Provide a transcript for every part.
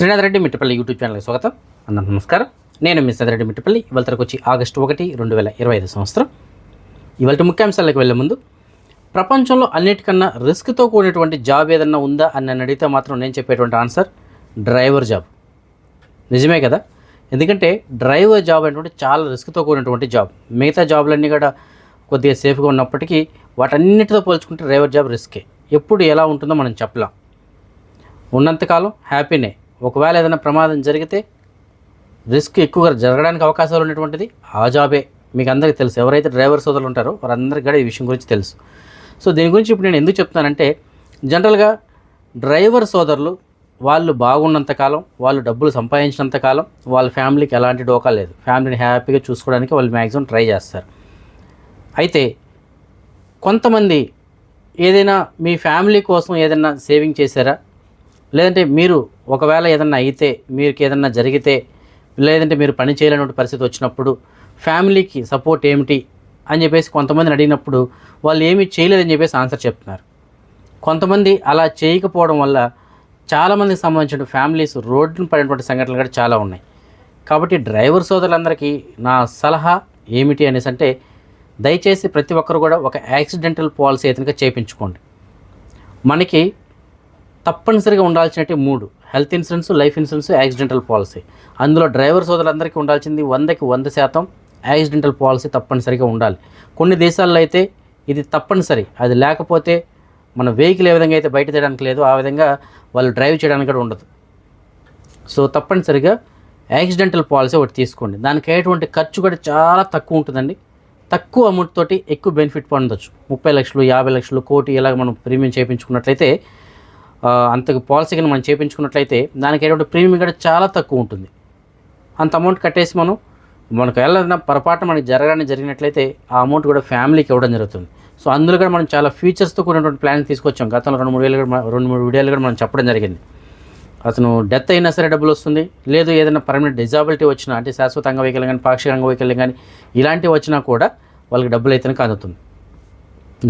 Srinath Reddy Mittapalli YouTube ఛానల్కి స్వాగతం. అన్న నమస్కారం. నేను మీ రెడ్డి మిట్టపల్లి. ఇవాళ తరకు వచ్చి ఆగస్టు ఒకటి రెండు వేల ఇరవై ఐదు సంవత్సరం. ఇవాళ ముఖ్యాంశాలకు వెళ్ళే ముందు ప్రపంచంలో అన్నిటికన్నా రిస్క్తో కూడినటువంటి జాబ్ ఏదన్నా ఉందా అని నన్ను అడిగితే మాత్రం నేను చెప్పేటువంటి ఆన్సర్ డ్రైవర్ జాబ్. నిజమే కదా? ఎందుకంటే డ్రైవర్ జాబ్ అనేటువంటి చాలా రిస్క్తో కూడినటువంటి జాబ్. మిగతా జాబ్లన్నీ కూడా కొద్దిగా సేఫ్గా ఉన్నప్పటికీ వాటన్నిటితో పోల్చుకుంటే డ్రైవర్ జాబ్ రిస్కే. ఎప్పుడు ఎలా ఉంటుందో మనం చెప్పలేం. ఉన్నంతకాలం హ్యాపీనే. ఒకవేళ ఏదైనా ప్రమాదం జరిగితే రిస్క్ ఎక్కువగా జరగడానికి అవకాశాలు ఉన్నటువంటిది ఆ జాబే. మీకు అందరికీ తెలుసు. ఎవరైతే డ్రైవర్ సోదరులు ఉంటారో వారందరికీ కూడా ఈ విషయం గురించి తెలుసు. సో దీని గురించి ఇప్పుడు నేను ఎందుకు చెప్తానంటే జనరల్గా డ్రైవర్ సోదరులు వాళ్ళు బాగున్నంత కాలం వాళ్ళు డబ్బులు సంపాదించినంత కాలం వాళ్ళ ఫ్యామిలీకి ఎలాంటి డోకా లేదు. ఫ్యామిలీని హ్యాపీగా చూసుకోవడానికి వాళ్ళు మ్యాక్సిమం ట్రై చేస్తారు. అయితే కొంతమంది ఏదైనా మీ ఫ్యామిలీ కోసం ఏదైనా సేవింగ్ చేశారా? లేదంటే మీరు ఒకవేళ ఏదన్నా అయితే మీకు ఏదన్నా జరిగితే లేదంటే మీరు పని చేయలేనటువంటి పరిస్థితి వచ్చినప్పుడు ఫ్యామిలీకి సపోర్ట్ ఏమిటి అని చెప్పేసి కొంతమందిని అడిగినప్పుడు వాళ్ళు ఏమీ చేయలేదని చెప్పేసి ఆన్సర్ చెప్తున్నారు. కొంతమంది అలా చేయకపోవడం వల్ల చాలామందికి సంబంధించిన ఫ్యామిలీస్ రోడ్డును పడినటువంటి సంఘటనలు కూడా చాలా ఉన్నాయి. కాబట్టి డ్రైవర్ సోదరులందరికీ నా సలహా ఏమిటి అనేసి అంటే దయచేసి ప్రతి ఒక్కరు కూడా ఒక యాక్సిడెంటల్ పాలసీ అయితే చేయించుకోండి మనకి తప్పనిసరిగా ఉండాల్సినట్టు మూడు. Health insurance life insurance accidental policy. అందులో డ్రైవర్ సోదరులందరికీ ఉండాల్సింది వందకి వంద శాతం యాక్సిడెంటల్ పాలసీ తప్పనిసరిగా ఉండాలి. కొన్ని దేశాల్లో అయితే ఇది తప్పనిసరి. అది లేకపోతే మన వెహికల్ ఏ విధంగా అయితే బయట తీయడానికి లేదు ఆ విధంగా వాళ్ళు డ్రైవ్ చేయడానికి కూడా ఉండదు. సో తప్పనిసరిగా యాక్సిడెంటల్ పాలసీ ఒకటి తీసుకోండి. దానికి అయ్యేటువంటి ఖర్చు కూడా చాలా తక్కువ ఉంటుందండి. తక్కువ అమౌంట్ తోటి ఎక్కువ బెనిఫిట్ పొందొచ్చు. ముప్పై లక్షలు యాభై లక్షలు కోటి ఇలాగ మనం ప్రీమియం చేయించుకున్నట్లయితే అంతకు పాలసీ కానీ మనం చేయించుకున్నట్లయితే దానికి అయ్యేటువంటి ప్రీమియం కూడా చాలా తక్కువ ఉంటుంది. అంత అమౌంట్ కట్టేసి మనం మనకు వెళ్ళిన పొరపాటు మనకి జరగడానికి జరిగినట్లయితే ఆ అమౌంట్ కూడా ఫ్యామిలీకి ఇవ్వడం జరుగుతుంది. సో అందులో కూడా మనం చాలా ఫీచర్స్తో కూడినటువంటి ప్లాన్ తీసుకొచ్చాం. గతంలో రెండు మూడు వేలు కూడా రెండు మూడు వీడియోలు కూడా మనం చెప్పడం జరిగింది. అతను డెత్ అయినా సరే డబ్బులు వస్తుంది. లేదు ఏదైనా పర్మనెంట్ డిజాబిలిటీ వచ్చినా అంటే శాశ్వత అంగవైకల్యం కానీ పాక్షిక అంగవైకల్యం కానీ ఇలాంటివి వచ్చినా కూడా వాళ్ళకి డబ్బులు అయితేనే అందుతుంది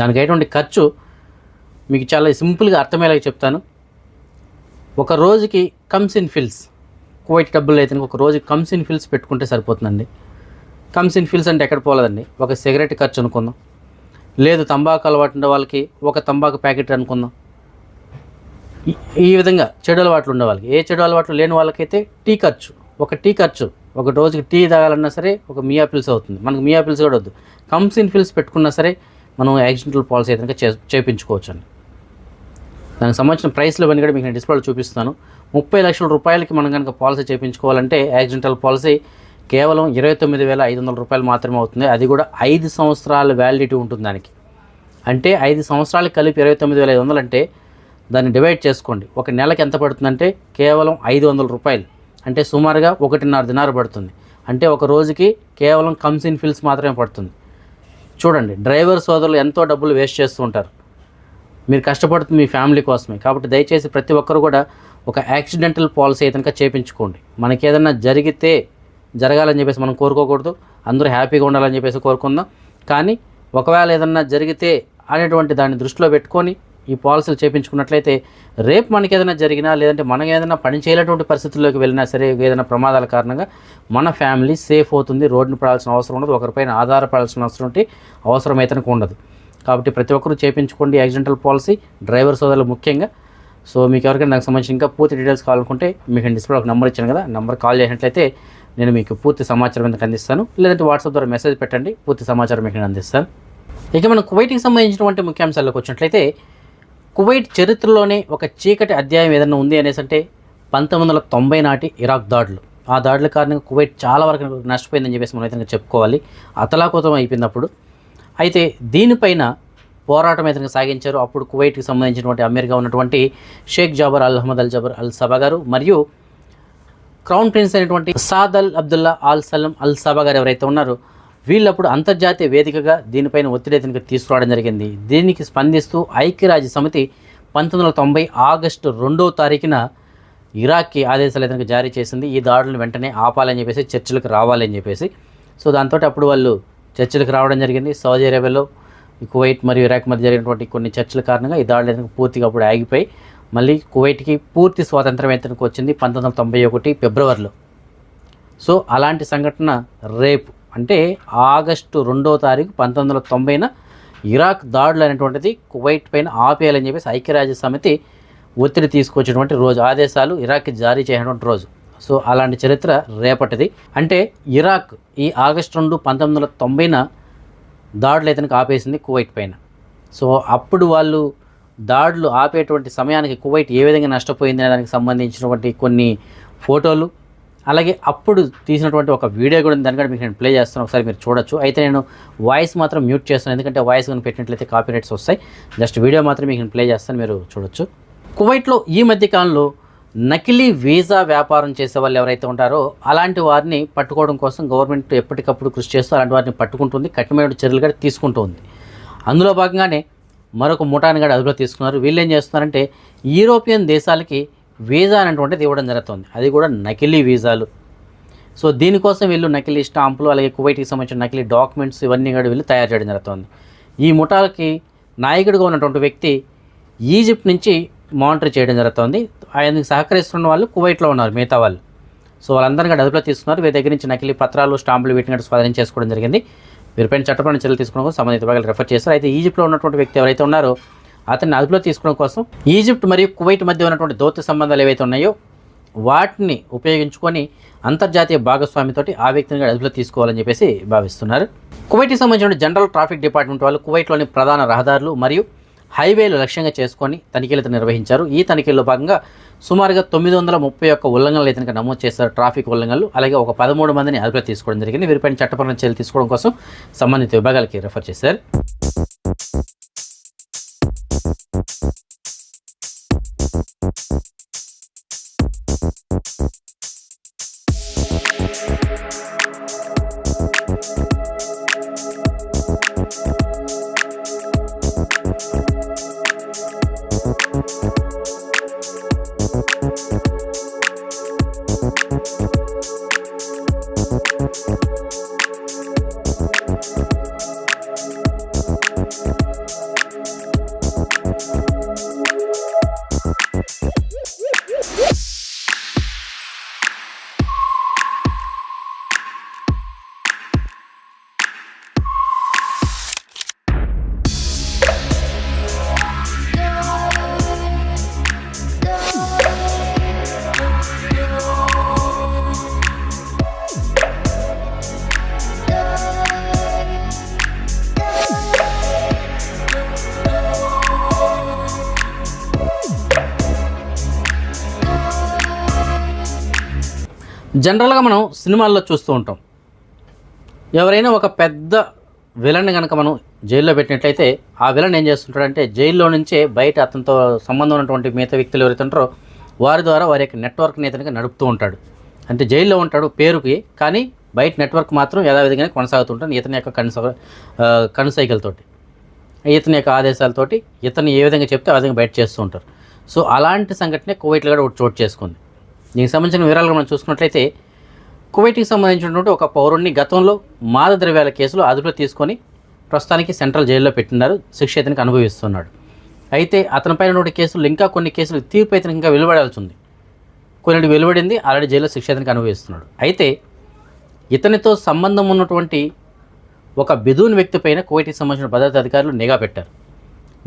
దానికి అయ్యేటువంటి ఖర్చు మీకు చాలా సింపుల్గా అర్థమయ్యేలాగా చెప్తాను. ఒక రోజుకి కమ్స్ ఇన్ ఫిల్స్ కువైట్ డబ్బులు అయితే ఒక రోజుకి కమ్స్ ఇన్ ఫిల్స్ పెట్టుకుంటే సరిపోతుందండి. కమ్స్ ఇన్ ఫిల్స్ అంటే ఎక్కడ పోలేదండి. ఒక సిగరెట్ ఖర్చు అనుకుందాం. లేదు తంబాకు అలవాటు ఉండే వాళ్ళకి ఒక తంబాకు ప్యాకెట్ అనుకుందాం. ఈ- విధంగా చెడు అలవాట్లు ఉండే వాళ్ళకి. ఏ చెడు అలవాట్లు లేని వాళ్ళకైతే టీ ఖర్చు. ఒక టీ ఖర్చు. ఒక రోజుకి టీ తాగాలన్నా సరే ఒక మియా పిల్స్ అవుతుంది. మనకు మియా పిల్స్ కూడా వద్దు. కమ్స్ ఇన్ ఫిల్స్ పెట్టుకున్నా సరే మనం యాక్సిడెంటల్ పాలసీ అయితే చేపించుకోవచ్చు అండి దానికి సంబంధించిన ప్రైస్లు ఇవన్నీ కూడా మీకు నేను డిస్ప్లేలో చూపిస్తాను ముప్పై లక్షల రూపాయలకి మనం కనుక పాలసీ చేయించుకోవాలంటే యాక్సిడెంటల్ పాలసీ కేవలం ఇరవై తొమ్మిది వేల ఐదు వందల రూపాయలు మాత్రమే అవుతుంది. అది కూడా ఐదు సంవత్సరాల వ్యాలిడిటీ ఉంటుంది దానికి. అంటే ఐదు సంవత్సరాలు కలిపి ఇరవై తొమ్మిది వేల ఐదు వందలు అంటే దాన్ని డివైడ్ చేసుకోండి. ఒక నెలకి ఎంత పడుతుందంటే కేవలం ఐదు వందల రూపాయలు. అంటే సుమారుగా ఒకటిన్నర దినారు పడుతుంది. అంటే ఒక రోజుకి కేవలం కమ్స్ ఇన్ ఫిల్స్ మాత్రమే పడుతుంది. చూడండి డ్రైవర్ సోదరులు ఎంతో డబ్బులు వేస్ట్ చేస్తూ ఉంటారు. మీరు కష్టపడుతుంది మీ ఫ్యామిలీ కోసమే. కాబట్టి దయచేసి ప్రతి ఒక్కరు కూడా ఒక యాక్సిడెంటల్ పాలసీ అయితే కనుక చేయించుకోండి మనకి ఏదైనా జరిగితే జరగాలని చెప్పేసి మనం కోరుకోకూడదు. అందరూ హ్యాపీగా ఉండాలని చెప్పేసి కోరుకుందాం. కానీ ఒకవేళ ఏదన్నా జరిగితే అనేటువంటి దాన్ని దృష్టిలో పెట్టుకొని ఈ పాలసీలు చేయించుకున్నట్లయితే రేపు మనకి ఏదైనా జరిగినా లేదంటే మనం ఏదైనా పని చేయలేటువంటి పరిస్థితుల్లోకి వెళ్ళినా సరే ఏదైనా ప్రమాదాల కారణంగా మన ఫ్యామిలీ సేఫ్ అవుతుంది. రోడ్డును పడాల్సిన అవసరం ఉండదు. ఒకరిపైన ఆధారపడాల్సిన అవసరం ఉంటే అవసరం అయితే ఉండదు. కాబట్టి ప్రతి ఒక్కరూ చేయించుకోండి యాక్సిడెంటల్ పాలసీ. డ్రైవర్ సోదరులు ముఖ్యంగా. సో మీకు ఎవరికైనా నాకు సంబంధించి ఇంకా పూర్తి డీటెయిల్స్ కావాలనుకుంటే మీకు డిస్ప్లే ఒక నెంబర్ ఇచ్చాను కదా నెంబర్ కాల్ చేసినట్లయితే నేను మీకు పూర్తి సమాచారం ఎందుకు అందిస్తాను. లేదంటే వాట్సాప్ ద్వారా మెసేజ్ పెట్టండి పూర్తి సమాచారం మీకు నేను అందిస్తాను. ఇక మనం కువైట్కి సంబంధించినటువంటి ముఖ్యాంశాలకు వచ్చినట్లయితే కువైట్ చరిత్రలోనే ఒక చీకటి అధ్యాయం ఏదైనా ఉంది అనేసి అంటే పంతొమ్మిది వందల తొంభై నాటి ఇరాక్ దాడులు. ఆ దాడుల కారణంగా కువైట్ చాలా వరకు నష్టపోయిందని చెప్పేసి మనం అయితే చెప్పుకోవాలి. అతలాకుతం అయిపోయినప్పుడు అయితే దీనిపైన పోరాటం అయితే సాగించారు. అప్పుడు కువైట్కి సంబంధించినటువంటి అమీర్గా ఉన్నటువంటి Sheikh Jaber Al Ahmad Al Jaber Al Sabah గారు మరియు క్రౌన్ ప్రిన్స్ అయినటువంటి సాద్ అల్ అబ్దుల్లా అల్ సలం అల్ సబా గారు ఎవరైతే ఉన్నారో వీళ్ళప్పుడు అంతర్జాతీయ వేదికగా దీనిపైన ఒత్తిడి అయితే తీసుకురావడం జరిగింది. దీనికి స్పందిస్తూ ఐక్యరాజ్య సమితి పంతొమ్మిది వందల తొంభై ఆగస్టు రెండవ తారీఖున ఇరాక్కి ఆదేశాలు అయితే జారీ చేసింది. ఈ దాడులను వెంటనే ఆపాలని చెప్పేసి చర్చలకు రావాలని చెప్పేసి. సో దాంతో అప్పుడు వాళ్ళు చర్చలకు రావడం జరిగింది. సౌదీ అరేబియాలో కువైట్ మరియు ఇరాక్ మధ్య జరిగినటువంటి కొన్ని చర్చల కారణంగా ఈ దాడులు పూర్తిగా అప్పుడు ఆగిపోయి మళ్ళీ కువైట్కి పూర్తి స్వాతంత్రం ఎత్తనికి వచ్చింది? పంతొమ్మిది వందల తొంభై ఒకటి ఫిబ్రవరిలో. సో అలాంటి సంఘటన రేపు అంటే ఆగస్టు రెండో తారీఖు పంతొమ్మిది వందల తొంభైన ఇరాక్ దాడులు అనేటువంటిది కువైట్ పైన ఆపేయాలని చెప్పేసి ఐక్యరాజ్య సమితి ఒత్తిడి తీసుకొచ్చినటువంటి రోజు ఆదేశాలు ఇరాక్కి జారీ చేయనటువంటి రోజు. సో అలాంటి చరిత్ర రేపటిది. అంటే ఇరాక్ ఈ ఆగస్టు రెండు పంతొమ్మిది వందల తొంభైన దాడులు ఇతనికి ఆపేసింది కువైట్ పైన. సో అప్పుడు వాళ్ళు దాడులు ఆపేటువంటి సమయానికి కువైట్ ఏ విధంగా నష్టపోయింది అనే దానికి సంబంధించినటువంటి కొన్ని ఫోటోలు అలాగే అప్పుడు తీసినటువంటి ఒక వీడియో కూడా ఉంది. దాని కూడా మీకు నేను ప్లే చేస్తాను. ఒకసారి మీరు చూడొచ్చు. అయితే నేను వాయిస్ మాత్రం మ్యూట్ చేస్తాను. ఎందుకంటే వాయిస్ కానీ పెట్టినట్లయితే కాపీ రైట్స్ వస్తాయి. జస్ట్ వీడియో మాత్రం మీకు నేను ప్లే చేస్తాను. మీరు చూడొచ్చు. కువైట్లో ఈ మధ్య కాలంలో నకిలీ వీసా వ్యాపారం చేసే వాళ్ళు ఎవరైతే ఉంటారో అలాంటి వారిని పట్టుకోవడం కోసం గవర్నమెంట్ ఎప్పటికప్పుడు కృషి చేస్తూ అలాంటి వారిని పట్టుకుంటుంది కఠినమైన చర్యలు కూడా తీసుకుంటుంది. అందులో భాగంగానే మరొక ముఠాన్ని కూడా అదుపులో తీసుకున్నారు. వీళ్ళు ఏం చేస్తున్నారంటే యూరోపియన్ దేశాలకి వీసా అనేటువంటిది ఇవ్వడం జరుగుతుంది. అది కూడా నకిలీ వీసాలు. సో దీనికోసం వీళ్ళు నకిలీ స్టాంపులు అలాగే కువైట్కి సంబంధించిన నకిలీ డాక్యుమెంట్స్ ఇవన్నీ కూడా వీళ్ళు తయారు చేయడం జరుగుతుంది. ఈ ముఠాలకి నాయకుడిగా ఉన్నటువంటి వ్యక్తి ఈజిప్ట్ నుంచి మానిటర్ చేయడం జరుగుతుంది. ఆయనకి సహకరిస్తున్న వాళ్ళు కువైట్లో ఉన్నారు మిగతా వాళ్ళు. సో వాళ్ళందరినీ కూడా అదుపులో తీసుకున్నారు. వీరి దగ్గర నుంచి నకిలీ పత్రాలు స్టాంపులు వీటిని కూడా స్వాధీనం చేసుకోవడం జరిగింది. వీరిపైన చట్టపరమైన చర్యలు తీసుకోవడం కోసం సంబంధిత విభాగాలు రెఫర్ చేస్తారు అయితే ఈజిప్ట్లో ఉన్నటువంటి వ్యక్తి ఎవరైతే ఉన్నారో అతన్ని అదుపులో తీసుకోవడం కోసం ఈజిప్ట్ మరియు కువైట్ మధ్య ఉన్నటువంటి దౌత్య సంబంధాలు ఏవైతే ఉన్నాయో వాటిని ఉపయోగించుకొని అంతర్జాతీయ భాగస్వామితోటి ఆ వ్యక్తిని కూడా అదుపులో తీసుకోవాలని చెప్పేసి భావిస్తున్నారు. కువైట్కి సంబంధించిన జనరల్ ట్రాఫిక్ డిపార్ట్మెంట్ వాళ్ళు కువైట్లోని ప్రధాన రహదారులు మరియు హైవేలు లక్ష్యంగా చేసుకొని తనిఖీలు నిర్వహించారు. ఈ తనిఖీల్లో భాగంగా సుమారుగా తొమ్మిది వందల ముప్పై ఒక్క ఉల్లంఘనలు ఇతనికి నమోదు చేశారు ట్రాఫిక్ ఉల్లంఘనలు. అలాగే ఒక పదమూడు మందిని అదుపులో తీసుకోవడం జరిగింది. వీరిపైన చట్టపరమైన చర్యలు తీసుకోవడం కోసం సంబంధిత విభాగాలకి రెఫర్ చేశారు. జనరల్గా మనం సినిమాల్లో చూస్తూ ఉంటాం. ఎవరైనా ఒక పెద్ద విలన్ కనుక మనం జైల్లో పెట్టినట్లయితే ఆ విలన్ ఏం చేస్తుంటాడంటే జైల్లో నుంచే బయట అతనితో సంబంధం ఉన్నటువంటి మిగతా వ్యక్తులు ఎవరైతే ఉంటారో వారి ద్వారా వారి యొక్క నెట్వర్క్ని ఇతనికి నడుపుతూ ఉంటాడు. అంటే జైల్లో ఉంటాడు పేరుకి కానీ బయట నెట్వర్క్ మాత్రం యథావిధిగానే కొనసాగుతుంటాను ఇతని యొక్క కనుస కనుసైకిల్తోటి ఇతని యొక్క ఆదేశాలతోటి ఇతను ఏ విధంగా చెప్తే ఆ విధంగా బయట చేస్తూ ఉంటారు. సో అలాంటి సంఘటనే కువైట్లో కూడా ఒకటి చోటు చేసుకుంది. దీనికి సంబంధించిన వివరాలు మనం చూసుకున్నట్లయితే కువైట్కి సంబంధించినటువంటి ఒక పౌరుణ్ణి గతంలో మాద ద్రవ్యాల కేసులో అదుపులో తీసుకొని ప్రస్తుతానికి సెంట్రల్ జైల్లో పెట్టినారు శిక్ష ఇతనికి అనుభవిస్తున్నాడు. అయితే అతనిపైనటువంటి ఉన్నటువంటి కేసులు ఇంకా కొన్ని కేసులు తీర్పు అయితే ఇంకా వెలువడాల్సి ఉంది. కొన్ని వెలువడింది ఆల్రెడీ జైల్లో శిక్ష ఇతనికి అనుభవిస్తున్నాడు. అయితే ఇతనితో సంబంధం ఉన్నటువంటి ఒక బిదూన్ వ్యక్తి పైన కువైట్కి సంబంధించిన భద్రతా అధికారులు నిఘా పెట్టారు.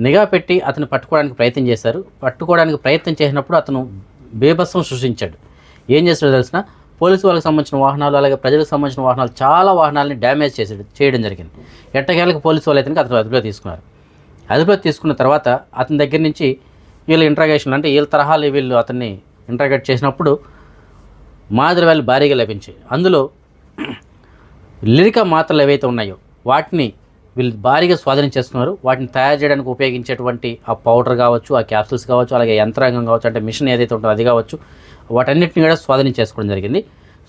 నిఘా పెట్టి అతను పట్టుకోవడానికి ప్రయత్నం చేశారు. పట్టుకోవడానికి ప్రయత్నం చేసినప్పుడు అతను బీభత్సం సృష్టించాడు. ఏం చేస్తాడో తెలిసిన పోలీసు వాళ్ళకి సంబంధించిన వాహనాలు అలాగే ప్రజలకు సంబంధించిన వాహనాలు చాలా వాహనాలని డ్యామేజ్ చేసాడు చేయడం జరిగింది. ఎట్టకేళ్ళకి పోలీసు వాళ్ళు అయితే అతను అదుపులో తీసుకున్నారు. అదుపులో తీసుకున్న తర్వాత అతని దగ్గర నుంచి వీళ్ళ ఇంట్రాగేషన్ అంటే వీళ్ళ తరహాలు వీళ్ళు అతన్ని ఇంట్రాగేట్ చేసినప్పుడు మాదిరివాళ్ళు భారీగా లభించాయి. అందులో లిరిక మాత్రలు ఏవైతే ఉన్నాయో వాటిని వీళ్ళు భారీగా స్వాధీనం చేస్తున్నారు వాటిని తయారు చేయడానికి ఉపయోగించేటువంటి ఆ పౌడర్ కావచ్చు ఆ క్యాప్సూల్స్ కావచ్చు అలాగే యంత్రాంగం కావచ్చు అంటే మిషన్ ఏదైతే ఉంటుందో అది కావచ్చు వాటన్నిటిని కూడా స్వాధీనం చేసుకోవడం జరిగింది.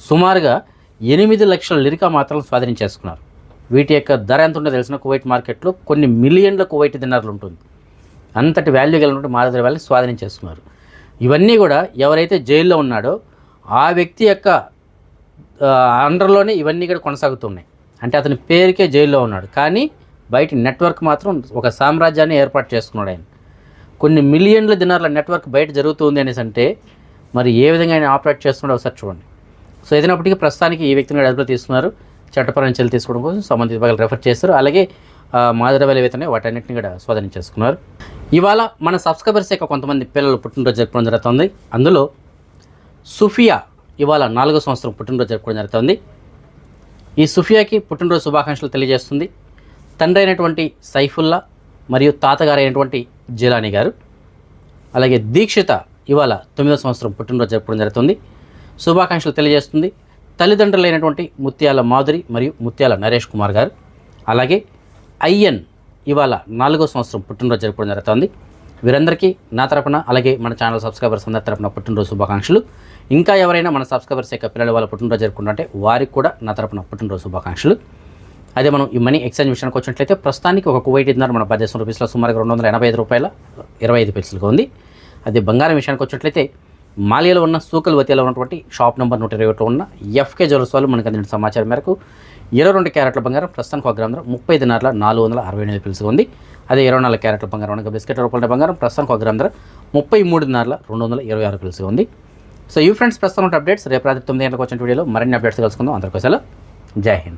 సుమారుగా ఎనిమిది లక్షల లిరికా మాత్రం స్వాధీనం చేసుకున్నారు. వీటి యొక్క ధర ఎంత ఉంటుందో తెలిసిన కువైట్ మార్కెట్లో కొన్ని మిలియన్ల కువైట్ దినార్లు ఉంటుంది. అంతటి వాల్యూ కలిగినటువంటి మాదరి వాళ్ళని స్వాధీనం చేసుకున్నారు. ఇవన్నీ కూడా ఎవరైతే జైల్లో ఉన్నాడో ఆ వ్యక్తి యొక్క అండర్లోనే ఇవన్నీ కూడా కొనసాగుతున్నాయి అంటే అతని పేరుకే జైల్లో ఉన్నాడు. కానీ బయట నెట్వర్క్ మాత్రం ఒక సామ్రాజ్యాన్ని ఏర్పాటు చేసుకున్నాడు ఆయన. కొన్ని మిలియన్ల దినార్ల నెట్వర్క్ బయట జరుగుతుంది అనేసి అంటే మరి ఏ విధంగా ఆయన ఆపరేట్ చేస్తున్నాడో ఒకసారి చూడండి. సో ఏదైనప్పటికీ ప్రస్తుతానికి ఈ వ్యక్తిని కూడా అదుపులో తీసుకున్నారు. చట్టపరమైన చర్యలు తీసుకోవడం కోసం సంబంధిత విభాగాలు రెఫర్ చేస్తారు అలాగే ఆ, మాదరవేలు ఏవైతే వాటన్నిటిని కూడా స్వాధీనం చేసుకున్నారు. ఇవాళ మన సబ్స్క్రైబర్స్ యొక్క కొంతమంది పిల్లలు పుట్టినరోజు జరుపుకోవడం జరుగుతుంది. అందులో సుఫియా ఇవాళ నాలుగో సంవత్సరం పుట్టినరోజు జరుపుకోవడం జరుగుతుంది. ఈ సుఫియాకి పుట్టినరోజు శుభాకాంక్షలు తెలియజేస్తుంది. తండ్రి అయినటువంటి సైఫుల్లా మరియు తాతగారు అయినటువంటి జిలానీ గారు. అలాగే దీక్షిత ఇవాళ తొమ్మిదో సంవత్సరం పుట్టినరోజు జరపడం జరుగుతుంది. శుభాకాంక్షలు తెలియజేస్తుంది. తల్లిదండ్రులైనటువంటి ముత్యాల మాధురి మరియు ముత్యాల నరేష్ కుమార్ గారు. అలాగే అయ్యన్ ఇవాళ నాలుగో సంవత్సరం పుట్టినరోజు జరపడం జరుగుతుంది. వీరందరికీ నా తరపున అలాగే మన ఛానల్ సబ్స్క్రైబర్స్ అందరి తరపున పుట్టినరోజు శుభాకాంక్షలు. ఇంకా ఎవరైనా మన సబ్స్క్రైబర్స్ యొక్క పిల్లల వాళ్ళ పుట్టినరోజు జరుపుకుంటుంటే వారికి కూడా నా తరపున పుట్టినరోజు శుభాకాంక్షలు. అదే మనం ఈ మనీ ఎక్స్చేంజ్ విషయానికి వచ్చినట్లయితే ప్రస్తుతానికి ఒక కువైట్ ఇద్దరు మన పదిహేను రూపీస్లో సుమారుగా రెండు వందల ఎనభై ఐదు రూపాయల ఇరవై ఐదు పైసలుగా ఉంది. అదే బంగారం విషయానికి వచ్చినట్లయితే మాలియాలో ఉన్న సూకల్ వతిలో ఉన్నటువంటి షాప్ నెంబర్ నూట ఇరవై ఒకటిలో ఉన్న ఎఫ్కే జ్యువెల్స్ వాళ్ళు మనకు అందిన సమాచారం మేరకు ఇరవై రెండు క్యారెట్ల బంగారం ప్రస్తుతానికి ఒక గ్రామ ముప్పై ముప్పై దినార్ల నాలుగు వందల అరవై ఎనిమిది పిలుసుగా ఉంది. అదే ఇరవై నాలుగు క్యారెట్ల బంగారం అనగా బిస్కెట్ రూపాయల బంగారం ప్రస్తుతానికి ఒక గ్రామ ధర ముప్పై మూడు రెండు వందల ఇరవై ఆరు కలిసి ఉంది. సో ఈ ఫ్రెండ్స్ ప్రస్తుతం ఉన్న అప్డేట్స్. రేపు రాత్రి తొమ్మిది గంటలకు వచ్చిన వీడియోలో మరిన్ని అప్డేట్స్ కలుసుకుందాం అందరికోసం జై హింద్.